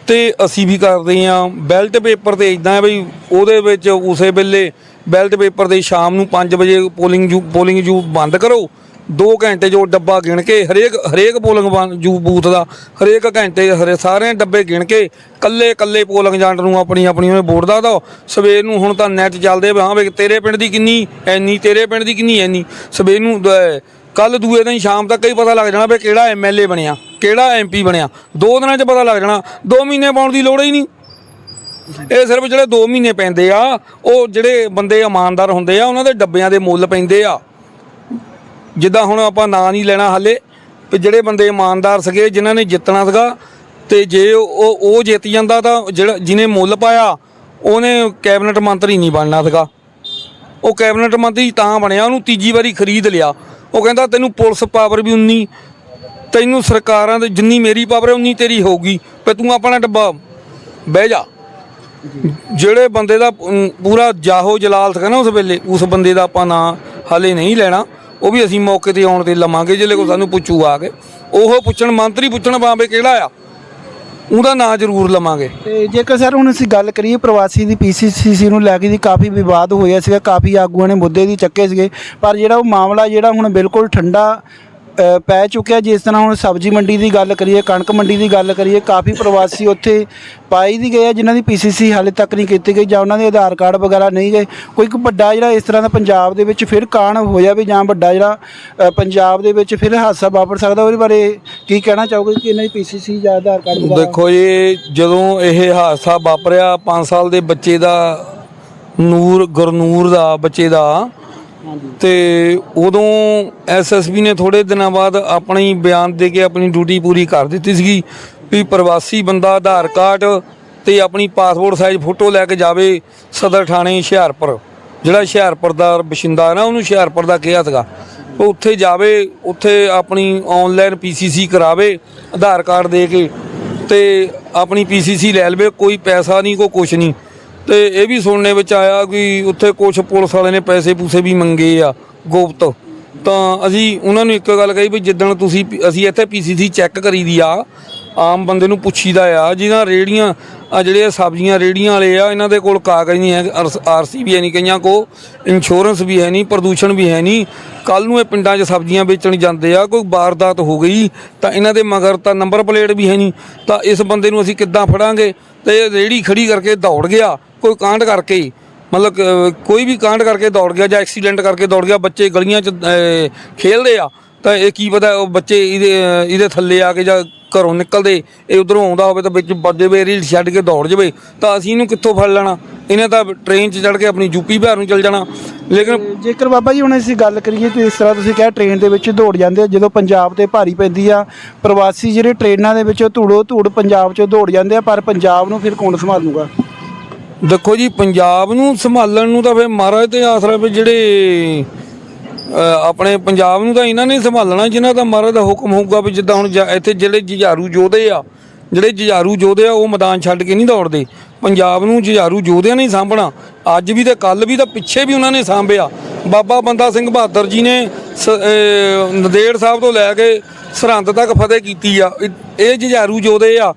ਤੇ ਅਸੀਂ ਵੀ ਕਰਦੇ ਆ ਬੈਲਟ ਪੇਪਰ ਤੇ ਇਦਾਂ ਹੈ ਬਈ ਉਹਦੇ ਵਿੱਚ ਉਸੇ ਵੇਲੇ ਬੈਲਟ ਪੇਪਰ ਦੇ ਸ਼ਾਮ ਨੂੰ 5 ਵਜੇ ਪੋਲਿੰਗ ਜੂ ਪੋਲਿੰਗ ਜੂ ਬੰਦ ਕਰੋ। 2 ਘੰਟੇ ਜੋ ਡੱਬਾ ਗਿਣ ਕੇ ਹਰੇਕ ਹਰੇਕ ਪੋਲਿੰਗ ਬੰ- ਜੂ ਬੂਥ ਦਾ ਹਰੇਕ ਘੰਟੇ ਹਰੇ ਸਾਰੇ ਡੱਬੇ ਗਿਣ ਕੇ ਕੱਲੇ ਕੱਲੇ ਪੋਲਿੰਗ ਏਜੰਟ ਨੂੰ ਆਪਣੀ ਆਪਣੀ ਉਹਨੇ ਵੋਟ ਦਾ ਦੋ ਸਵੇਰ ਨੂੰ ਹੁਣ ਤਾਂ ਨੈਟ ਚੱਲਦੇ ਵੀ ਹਾਂ ਵੀ ਤੇਰੇ ਪਿੰਡ ਦੀ ਕਿੰਨੀ ਐਨੀ, ਤੇਰੇ ਪਿੰਡ ਦੀ ਕਿੰਨੀ ਐਨੀ। ਸਵੇਰ ਨੂੰ ਕੱਲ ਦੂਏ ਦਿਨ ਸ਼ਾਮ ਤੱਕ ਹੀ ਪਤਾ ਲੱਗ ਜਾਣਾ ਵੀ ਕਿਹੜਾ ਐਮਐਲਏ ਬਣਿਆ। ਕਿਹੜਾ ਐਮਪੀ ਬਣਿਆ? ਦੋ ਦਿਨਾਂ 'ਚ ਪਤਾ ਲੱਗ ਜਾਣਾ। ਦੋ ਮਹੀਨੇ ਪਾਉਣ ਦੀ ਲੋੜ ਹੀ ਨਹੀਂ। ਇਹ ਸਿਰਫ ਜਿਹੜੇ 2 ਮਹੀਨੇ ਪੈਂਦੇ ਆ, ਉਹ ਜਿਹੜੇ ਬੰਦੇ ਇਮਾਨਦਾਰ ਹੁੰਦੇ ਆ, ਉਹਨਾਂ ਦੇ ਡੱਬਿਆਂ ਦੇ ਮੁੱਲ ਪੈਂਦੇ ਆ। ਜਿੱਦਾਂ ਹੁਣ ਆਪਾਂ ਨਾਂ ਨਹੀਂ ਲੈਣਾ ਹਾਲੇ, ਵੀ ਜਿਹੜੇ ਬੰਦੇ ਇਮਾਨਦਾਰ ਸੀਗੇ, ਜਿਨ੍ਹਾਂ ਨੇ ਜਿੱਤਣਾ ਸੀਗਾ, ਤੇ ਜੇ ਉਹ ਉਹ ਜਿੱਤ ਜਾਂਦਾ ਤਾਂ ਜਿਹੜਾ, ਜਿਹਨੇ ਮੁੱਲ ਪਾਇਆ, ਉਹਨੇ ਕੈਬਨਿਟ ਮੰਤਰੀ ਨਹੀਂ ਬਣਨਾ ਸੀਗਾ। ਉਹ ਕੈਬਨਿਟ ਮੰਤਰੀ ਤਾਂ ਬਣਿਆ, ਉਹਨੂੰ ਤੀਜੀ ਵਾਰੀ ਖਰੀਦ ਲਿਆ। ਉਹ ਕਹਿੰਦਾ, ਤੈਨੂੰ ਪੁਲਿਸ ਪਾਵਰ ਵੀ ਉਨੀ ਤੈਨੂੰ ਸਰਕਾਰਾਂ ਦੇ ਜਿੰਨੀ ਮੇਰੀ ਪਾਵਰ ਹੈ, ਉਨੀ ਤੇਰੀ ਹੋਊਗੀ। ਤੇ ਤੂੰ ਆਪਣਾ ਡੱਬਾ ਬਹਿ ਜਾ। ਜਿਹੜੇ ਬੰਦੇ ਦਾ ਪੂਰਾ ਜਾਹੋ ਜਲਾਲ ਸੀਗਾ ਨਾ ਉਸ ਵੇਲੇ, ਉਸ ਬੰਦੇ ਦਾ ਆਪਾਂ ਨਾਂ ਹਾਲੇ ਨਹੀਂ ਲੈਣਾ। ਉਹ ਵੀ ਅਸੀਂ ਮੌਕੇ ਤੇ ਆਉਣ ਤੇ ਲਵਾਂਗੇ ਜਿਹੜੇ ਕੋ ਸਾਨੂੰ ਪੁੱਛੂ ਆ ਕੇ। ਉਹ ਪੁੱਛਣ, ਮੰਤਰੀ ਪੁੱਛਣ ਬਾਂਬੇ ਕਿਹੜਾ ਆ? ਉਹਦਾ ਨਾਂ ਜ਼ਰੂਰ ਲਵਾਂਗੇ। ਤੇ ਜੇਕਰ ਸਰ ਹੁਣ ਅਸੀਂ ਗੱਲ ਕਰੀਏ ਪ੍ਰਵਾਸੀ ਦੀ ਪੀਸੀਸੀਸੀ ਨੂੰ ਲੈ ਕੇ ਦੀ, ਕਾਫੀ ਵਿਵਾਦ ਹੋਇਆ ਸੀਗਾ, ਕਾਫੀ ਆਗੂਆਂ ਨੇ ਮੁੱਦੇ ਦੀ ਚੱਕੇ ਸੀਗੇ। ਪਰ ਜਿਹੜਾ ਉਹ ਮਾਮਲਾ ਜਿਹੜਾ ਹੁਣ ਬਿਲਕੁਲ ਠੰਡਾ ਅ, ਪੈ ਚੁੱਕਿਆ ਜਿਸ ਤਰ੍ਹਾਂ ਹੁਣ ਸਬਜ਼ੀ ਮੰਡੀ ਦੀ ਗੱਲ ਕਰੀਏ ਕਣਕ ਮੰਡੀ ਦੀ ਗੱਲ ਕਰੀਏ ਕਾਫੀ ਪ੍ਰਵਾਸੀ ਉੱਥੇ ਪਾਈ ਦੀ ਗਏ ਆ ਜਿਨ੍ਹਾਂ ਦੀ ਪੀਸੀਸੀ ਹਾਲੇ ਤੱਕ ਨਹੀਂ ਕੀਤੀ ਗਈ ਜਾਂ ਉਹਨਾਂ ਦੇ ਆਧਾਰ ਕਾਰਡ ਵਗੈਰਾ ਨਹੀਂ ਗਏ। ਕੋਈ ਇੱਕ ਵੱਡਾ ਜਿਹੜਾ ਇਸ ਤਰ੍ਹਾਂ ਦਾ ਪੰਜਾਬ ਦੇ ਵਿੱਚ ਫਿਰ ਕਾਣ ਹੋ ਜਾਵੇ ਜਾਂ ਵੱਡਾ ਜਿਹੜਾ ਅ, ਪੰਜਾਬ ਦੇ ਵਿੱਚ ਫਿਰ ਹਾਦਸਾ ਵਾਪਰ ਸਕਦਾ ਉਹਦੇ ਬਾਰੇ ਕੀ ਕਹਿਣਾ ਚਾਹੋਗੇ ਕਿ ਇਹਨਾਂ ਦੀ ਪੀਸੀਸੀ ਜਾਂ ਆਧਾਰ ਕਾਰਡ ਵਗੈਰਾ? ਦੇਖੋ ਜੀ ਜਦੋਂ ਇਹ ਹਾਦਸਾ ਵਾਪਰਿਆ 5 ਸਾਲ ਦੇ ਬੱਚੇ ਦਾ ਨੂਰ ਗੁਰਨੂਰ ਦਾ ਬੱਚੇ ਦਾ ਤੇ ਉਦੋਂ ਐਸਐਸਬੀ ਨੇ ਥੋੜੇ ਦਿਨਾਂ ਬਾਅਦ ਆਪਣੀ ਬਿਆਨ ਦੇ ਕੇ ਆਪਣੀ ਡਿਊਟੀ ਪੂਰੀ ਕਰ ਦਿੱਤੀ ਸੀਗੀ ਵੀ ਪ੍ਰਵਾਸੀ ਬੰਦਾ ਆਧਾਰ ਕਾਰਡ ਤੇ ਆਪਣੀ ਪਾਸਪੋਰਟ ਸਾਈਜ਼ ਫੋਟੋ ਲੈ ਕੇ ਜਾਵੇ ਸਦਰ ਥਾਣੇ ਹੁਸ਼ਿਆਰਪੁਰ। ਜਿਹੜਾ ਹੁਸ਼ਿਆਰਪੁਰ ਦਾ ਬਸ਼ਿੰਦਾ ਨਾ, ਉਹਨੂੰ ਹੁਸ਼ਿਆਰਪੁਰ ਦਾ ਕਿਹਾ ਸੀਗਾ। ਉਹ ਉੱਥੇ ਜਾਵੇ, ਉੱਥੇ ਆਪਣੀ ਆਨਲਾਈਨ ਪੀਸੀਸੀ ਕਰਾਵੇ, ਆਧਾਰ ਕਾਰਡ ਦੇ ਕੇ ਤੇ ਆਪਣੀ ਪੀਸੀਸੀ ਲੈ ਲਵੇ, ਕੋਈ ਪੈਸਾ ਨਹੀਂ, ਕੋਈ ਕੁਛ ਨਹੀਂ। ਤੇ ਇਹ ਵੀ ਸੁਣਨੇ ਵਿੱਚ ਆਇਆ ਕਿ ਉੱਥੇ ਕੁਝ ਪੁਲਿਸ ਵਾਲੇ ਨੇ ਪੈਸੇ ਪੂਸੇ ਵੀ ਮੰਗੇ ਆ, ਗੁਪਤ। ਤਾਂ ਅਸੀਂ ਉਹਨਾਂ ਨੂੰ ਇੱਕ ਗੱਲ ਕਹੀ ਵੀ ਜਿੱਦਣ ਤੁਸੀਂ ਅਸੀਂ ਇੱਥੇ ਪੀਸੀਸੀ ਚੈੱਕ ਕਰੀਦੀ ਆ, ਆਮ ਬੰਦੇ ਨੂੰ ਪੁੱਛੀਦਾ ਆ, ਜਿਹਨਾਂ ਰੇੜੀਆਂ ਆ ਜਿਹੜੇ ਸਬਜ਼ੀਆਂ ਰੇੜੀਆਂ ਵਾਲੇ ਆ, ਇਹਨਾਂ ਦੇ ਕੋਲ ਕਾਗਜ਼ ਨਹੀਂ ਹੈ ਆਰਸੀ ਵੀ ਹੈ ਨਹੀਂ, ਕਈਆਂ ਕੋ ਇੰਸ਼ੋਰੈਂਸ ਵੀ ਹੈ ਨਹੀਂ, ਪ੍ਰਦੂਸ਼ਣ ਵੀ ਹੈ ਨਹੀਂ। ਕੱਲ ਨੂੰ ਇਹ ਪਿੰਡਾਂ 'ਚ ਸਬਜ਼ੀਆਂ ਵੇਚਣ ਜਾਂਦੇ ਆ, ਕੋਈ ਵਾਰਦਾਤ ਹੋ ਗਈ ਤਾਂ ਇਹਨਾਂ ਦੇ ਮਗਰ ਤਾਂ ਨੰਬਰ ਪਲੇਟ ਵੀ ਹੈ ਨਹੀਂ। ਤਾਂ ਇਸ ਬੰਦੇ ਨੂੰ ਅਸੀਂ ਕਿੱਦਾਂ ਫੜਾਂਗੇ? ਤੇ ਰੇੜੀ ਖੜੀ ਕਰਕੇ ਦੌੜ ਗਿਆ, ਕੋਈ ਕਾਂਡ ਕਰਕੇ ਹੀ। ਮਤਲਬ ਕੋਈ ਵੀ ਕਾਂਡ ਕਰਕੇ ਦੌੜ ਗਿਆ ਜਾਂ ਐਕਸੀਡੈਂਟ ਕਰਕੇ ਦੌੜ ਗਿਆ, ਬੱਚੇ ਗਲੀਆਂ 'ਚ ਖੇਲਦੇ ਆ, ਤਾਂ ਇਹ ਕੀ ਪਤਾ ਉਹ ਬੱਚੇ ਇਹਦੇ ਇਹਦੇ ਥੱਲੇ ਆ ਕੇ ਜਾਂ ਘਰੋਂ ਨਿਕਲਦੇ ਇਹ ਉਧਰੋਂ ਆਉਂਦਾ ਹੋਵੇ ਤਾਂ ਵਿੱਚ ਵੱਜੇ ਰੇਲ ਛੱਡ ਕੇ ਦੌੜ ਜਾਵੇ ਤਾਂ ਅਸੀਂ ਇਹਨੂੰ ਕਿੱਥੋਂ ਫੜ ਲੈਣਾ? ਇਹਨੇ ਤਾਂ ਟ੍ਰੇਨ 'ਚ ਚੜ ਕੇ ਆਪਣੀ ਯੂਪੀ ਬਿਹਾਰ ਨੂੰ ਚਲ ਜਾਣਾ। ਲੇਕਿਨ ਜੇਕਰ ਬਾਬਾ ਜੀ ਹੁਣ ਅਸੀਂ ਗੱਲ ਕਰੀਏ ਤੇ ਇਸ ਤਰ੍ਹਾਂ ਤੁਸੀਂ ਕਿਹਾ ਟ੍ਰੇਨ ਦੇ ਵਿੱਚ ਦੌੜ ਜਾਂਦੇ ਆ ਜਦੋਂ ਪੰਜਾਬ ਤੇ ਭਾਰੀ ਪੈਂਦੀ ਆ ਪ੍ਰਵਾਸੀ ਜਿਹੜੇ ਟ੍ਰੇਨਾਂ ਦੇ ਵਿੱਚ ਧੂੜੋ ਧੂੜ ਪੰਜਾਬ 'ਚੋਂ ਦੌੜ ਜਾਂਦੇ ਆ ਪਰ ਪੰਜਾਬ ਨੂੰ ਫਿਰ ਕੌਣ ਸੰਭਾਲੂਗਾ ਦੇਖੋ ਜੀ ਪੰਜਾਬ ਨੂੰ ਸੰਭਾਲਣ ਨੂੰ ਤਾਂ ਫਿਰ ਮਹਾਰਾਜ ਤੇ ਆਸਰਾ ਵੀ ਜਿਹੜੇ ਆਪਣੇ ਪੰਜਾਬ ਨੂੰ ਤਾਂ ਇਹਨਾਂ ਨੇ ਸੰਭਾਲਣਾ ਜਿਨ੍ਹਾਂ ਦਾ ਮਹਾਰਾਜ ਦਾ ਹੁਕਮ ਹੋਊਗਾ ਵੀ ਜਿੱਦਾਂ ਹੁਣ ਜ- ਇੱਥੇ ਜਿਹੜੇ ਜੁਝਾਰੂ ਯੋਧੇ ਆ ਜਿਹੜੇ ਜੁਝਾਰੂ ਯੋਧੇ ਆ ਉਹ ਮੈਦਾਨ ਛੱਡ ਕੇ ਨਹੀਂ ਦੌੜਦੇ। ਪੰਜਾਬ ਨੂੰ ਜੁਝਾਰੂ ਯੋਧਿਆਂ ਨੇ ਸਾਂਭਣਾ। ਅੱਜ ਵੀ ਤੇ ਕੱਲ ਵੀ ਤਾਂ ਪਿੱਛੇ ਵੀ ਉਹਨਾਂ ਨੇ ਸਾਂਭਿਆ। ਬਾਬਾ ਬੰਦਾ ਸਿੰਘ ਬਹਾਦਰ ਜੀ ਨੇ ਸ- ਅ, ਸਾਹਿਬ ਤੋਂ ਲੈ ਕੇ ਸਰਹੰਦ ਤੱਕ ਫਤਿਹ ਕੀਤੀ ਆ। ਇਹ- ਇਹ ਜੁਝਾਰੂ ਯੋਧੇ ਆ।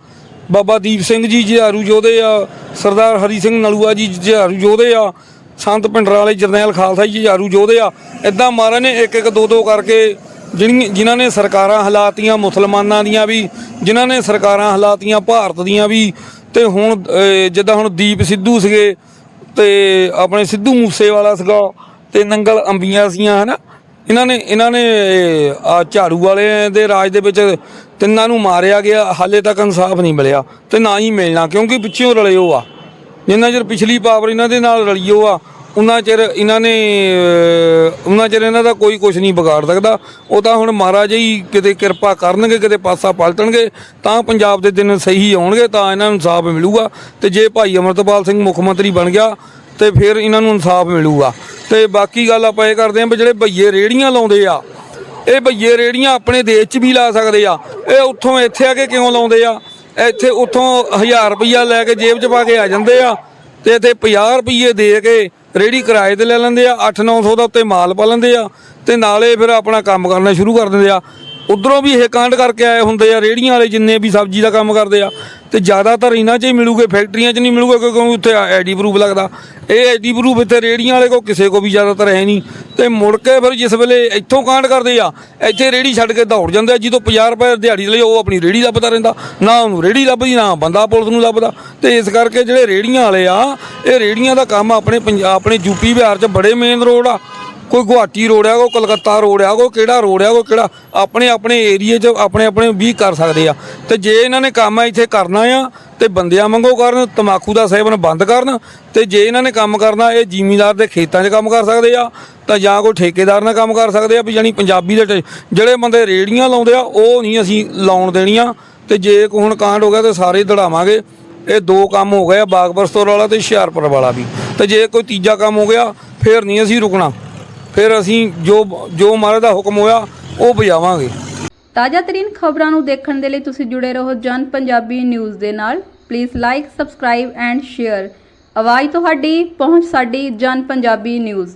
ਬਾਬਾ ਦੀਪ ਸਿੰਘ ਜੀ ਜੁਝਾਰੂ ਯੋਧੇ ਆ। ਸਰਦਾਰ ਹਰੀ ਸਿੰਘ ਨਲੂਆ ਜੀ ਜੁਝਾਰੂ ਯੋਧੇ ਆ। ਸੰਤ ਪਿੰਡਰਾਂ ਵਾਲੇ ਜਰਨੈਲ ਖਾਲਸਾ ਜੀ ਜੁਝਾਰੂ ਯੋਧੇ ਆ ਇਦਾਂ ਮਹਾਰਾਜ ਨੇ ਇੱਕ ਇੱਕ ਦੋ ਦੋ ਕਰਕੇ ਜਿਹੜੀਆਂ ਜਿਨ੍ਹਾਂ ਨੇ ਸਰਕਾਰਾਂ ਹਲਾਤੀਆਂ ਮੁਸਲਮਾਨਾਂ ਦੀਆਂ ਵੀ, ਜਿਨ੍ਹਾਂ ਨੇ ਸਰਕਾਰਾਂ ਹਲਾਤੀਆਂ ਭਾਰਤ ਦੀਆਂ ਵੀ, ਤੇ ਹੁਣ ਜਿੱਦਾਂ ਹੁਣ ਦੀਪ ਸਿੱਧੂ ਸੀਗੇ, ਤੇ ਆਪਣੇ ਸਿੱਧੂ ਮੂਸੇਵਾਲਾ ਸੀਗਾ, ਤੇ ਨੰਗਲ ਅੰਬੀਆਂ ਸੀਆਂ, ਹਨਾ? ਇਹਨਾਂ ਨੇ ਇਹਨਾਂ ਨੇ ਆ ਝਾੜੂ ਵਾਲੇ ਦੇ ਰਾਜ ਦੇ ਵਿੱਚ ਤਿੰਨਾਂ ਨੂੰ ਮਾਰਿਆ ਗਿਆ, ਹਾਲੇ ਤੱਕ ਇਨਸਾਫ ਨਹੀਂ ਮਿਲਿਆ, ਤੇ ਨਾ ਹੀ ਮਿਲਣਾ, ਕਿਉਂਕਿ ਪਿੱਛੋਂ ਉਹ ਆ। ਜਿੰਨਾ ਚਿਰ ਪਿਛਲੀ ਪਾਵਰ ਇਹਨਾਂ ਦੇ ਨਾਲ ਰਲਿਓ ਆ ਉਹਨਾਂ ਚਿਰ ਇਹਨਾਂ ਨੇ ਉਹਨਾਂ ਚਿਰ ਇਹਨਾਂ ਦਾ ਕੋਈ ਕੁਝ ਨਹੀਂ ਵਿਗਾੜ ਸਕਦਾ। ਉਹ ਤਾਂ ਹੁਣ ਮਹਾਰਾਜ ਹੀ ਕਿਤੇ ਕਿਰਪਾ ਕਰਨਗੇ, ਕਿਤੇ ਪਾਸਾ ਪਲਟਣਗੇ, ਤਾਂ ਪੰਜਾਬ ਦੇ ਦਿਨ ਸਹੀ ਆਉਣਗੇ, ਤਾਂ ਇਹਨਾਂ ਨੂੰ ਇਨਸਾਫ ਮਿਲੂਗਾ। ਤੇ ਜੇ ਭਾਈ ਅਮਰਤਪਾਲ ਸਿੰਘ ਮੁੱਖ ਮੰਤਰੀ ਬਣ ਗਿਆ, ਤੇ ਫਿਰ ਇਹਨਾਂ ਨੂੰ ਇਨਸਾਫ ਮਿਲੂਗਾ। ਤੇ ਬਾਕੀ ਗੱਲ ਆਪਾਂ ਇਹ ਕਰਦੇ ਆਂ ਵੀ ਜਿਹੜੇ ਭਈਏ ਰੇੜੀਆਂ ਲਾਉਂਦੇ ਆ, ਇਹ ਭਈਏ ਰੇੜੀਆਂ ਆਪਣੇ ਦੇਸ਼ 'ਚ ਵੀ ਲਾ ਸਕਦੇ ਆ। ਇਹ ਉੱਥੋਂ ਇੱਥੇ ਆ ਕੇ ਕਿਉਂ ਲਾਉਂਦੇ ਆ? ਇੱਥੇ ਉੱਥੋਂ 1000 ਰੁਪਈਆ ਲੈ ਕੇ ਜੇਬ 'ਚ ਪਾ ਕੇ ਆ ਜਾਂਦੇ ਆ ਤੇ ਇੱਥੇ 50 ਰੁਪਈਏ ਦੇ ਕੇ ਰੇੜੀ ਕਿਰਾਏ ਤੇ ਲੈ ਲੈਂਦੇ ਆ 8-900 ਦਾ ਉੱਤੇ ਮਾਲ ਪਾ ਲੈਂਦੇ ਆ ਤੇ ਨਾਲੇ ਫਿਰ ਆਪਣਾ ਕੰਮ ਕਰਨਾ ਸ਼ੁਰੂ ਕਰ ਦਿੰਦੇ ਆ। ਉਧਰੋਂ ਵੀ ਇਹ ਕਾਂਡ ਕਰਕੇ ਆਏ ਹੁੰਦੇ ਆ ਰੇੜੀਆਂ ਵਾਲੇ ਜਿੰਨੇ ਵੀ ਸਬਜ਼ੀ ਦਾ ਕੰਮ ਕਰਦੇ ਆ, ਤੇ ਜ਼ਿਆਦਾਤਰ ਇਹਨਾਂ 'ਚ ਹੀ ਮਿਲੂਗੇ, ਫੈਕਟਰੀਆਂ 'ਚ ਨਹੀਂ ਮਿਲੂਗਾ, ਕਿਉਂਕਿ ਉੱਥੇ ਆਈਡੀ ਪ੍ਰੂਫ ਲੱਗਦਾ। ਇਹ ਆਈਡੀ ਪ੍ਰੂਫ ਇੱਥੇ ਰੇੜੀਆਂ ਵਾਲੇ ਕੋ ਕਿਸੇ ਕੋ ਵੀ ਜ਼ਿਆਦਾਤਰ ਹੈ ਨਹੀਂ। ਤੇ ਮੁੜ ਕੇ ਫਿਰ ਜਿਸ ਵੇਲੇ ਇੱਥੋਂ ਕਾਂਡ ਕਰਦੇ ਆ, ਇੱਥੇ ਰੇੜੀ ਛੱਡ ਕੇ ਦੌੜ ਜਾਂਦੇ ਆ ਜਦੋਂ 50 ਰੁਪਏ ਦਿਹਾੜੀ ਲਈ ਉਹ ਆਪਣੀ ਰੇੜੀ ਲੱਭਦਾ ਰਹਿੰਦਾ। ਨਾ ਉਹਨੂੰ ਰੇੜੀ ਲੱਭਦੀ, ਨਾ ਬੰਦਾ ਪੁਲਿਸ ਨੂੰ ਲੱਭਦਾ। ਤੇ ਇਸ ਕਰਕੇ ਜਿਹੜੇ ਰੇੜੀਆਂ ਵਾਲੇ ਆ, ਇਹ ਰੇੜੀਆਂ ਦਾ ਕੰਮ ਆਪਣੇ ਪੰਜਾਬ ਆਪਣੇ ਯੂਪੀ ਬਿਹਾਰ 'ਚ ਬੜੇ ਮੇਨ ਰੋਡ ਆ। ਕੋਈ ਗੁਹਾਟੀ ਰੋਡ ਆ ਕੋਈ ਕਲਕੱਤਾ ਰੋਡ ਆ ਕੋਈ ਕਿਹੜਾ ਰੋਡ ਆ ਕੋਈ ਕਿਹੜਾ ਆਪਣੇ ਆਪਣੇ ਏਰੀਏ 'ਚ ਆਪਣੇ ਆਪਣੇ ਵੀ ਕਰ ਸਕਦੇ ਆ। ਤੇ ਜੇ ਇਹਨਾਂ ਨੇ ਕੰਮ ਇੱਥੇ ਕਰਨਾ ਆ, ਤੇ ਬੰਦਿਆਂ ਵਾਂਗੂ ਕਰਨ, ਤਮਾਕੂ ਦਾ ਸੇਵਨ ਬੰਦ ਕਰਨ, ਤੇ ਜੇ ਇਹਨਾਂ ਨੇ ਕੰਮ ਕਰਨਾ, ਇਹ ਜ਼ਿਮੀਂਦਾਰ ਦੇ ਖੇਤਾਂ 'ਚ ਕੰਮ ਕਰ ਸਕਦੇ ਆ, ਤਾਂ ਜਾਂ ਕੋਈ ਠੇਕੇਦਾਰ ਨਾਲ ਕੰਮ ਕਰ ਸਕਦੇ ਆ, ਵੀ ਜਾਨੀ ਪੰਜਾਬੀ ਦੇ ਜਿਹੜੇ ਬੰਦੇ ਰੇੜੀਆਂ ਲਾਉਂਦੇ ਆ, ਉਹ ਨਹੀਂ ਅਸੀਂ ਲਾਉਣ ਦੇਣੀਆਂ। ਤੇ ਜੇ ਕੋਈ ਹੁਣ ਕਾਂਡ ਹੋ ਗਿਆ, ਤੇ ਸਾਰੇ ਦੜਾਵਾਂਗੇ। ਇਹ ਦੋ ਕੰਮ ਹੋ ਗਏ ਆ ਬਾਗਪੁਰ ਸਟੋਰ ਵਾਲਾ ਤੇ ਹੁਸ਼ਿਆਰਪੁਰ ਵਾਲਾ ਵੀ। ਤੇ ਜੇ ਕੋਈ ਤੀਜਾ ਕੰਮ ਹੋ ਗਿਆ, ਫਿਰ ਨਹੀਂ ਅਸੀਂ ਰੁਕਣਾ। ਫਿਰ ਅਸੀਂ ਜੋ ਜੋ ਮਹਾਰਾਜ ਦਾ ਹੁਕਮ ਹੋਇਆ, ਉਹ ਬਜਾਵਾਂਗੇ ਤਾਜ਼ਾ ਤਰੀਨ ਖਬਰਾਂ ਨੂੰ ਦੇਖਣ ਦੇ ਲਈ ਤੁਸੀਂ ਜੁੜੇ ਰਹੋ ਜਨ ਪੰਜਾਬੀ ਨਿਊਜ਼ ਦੇ ਨਾਲ। Please like subscribe and share ਆਵਾਜ਼ ਤੁਹਾਡੀ, ਪਹੁੰਚ ਸਾਡੀ ਜਨ ਪੰਜਾਬੀ ਨਿਊਜ਼।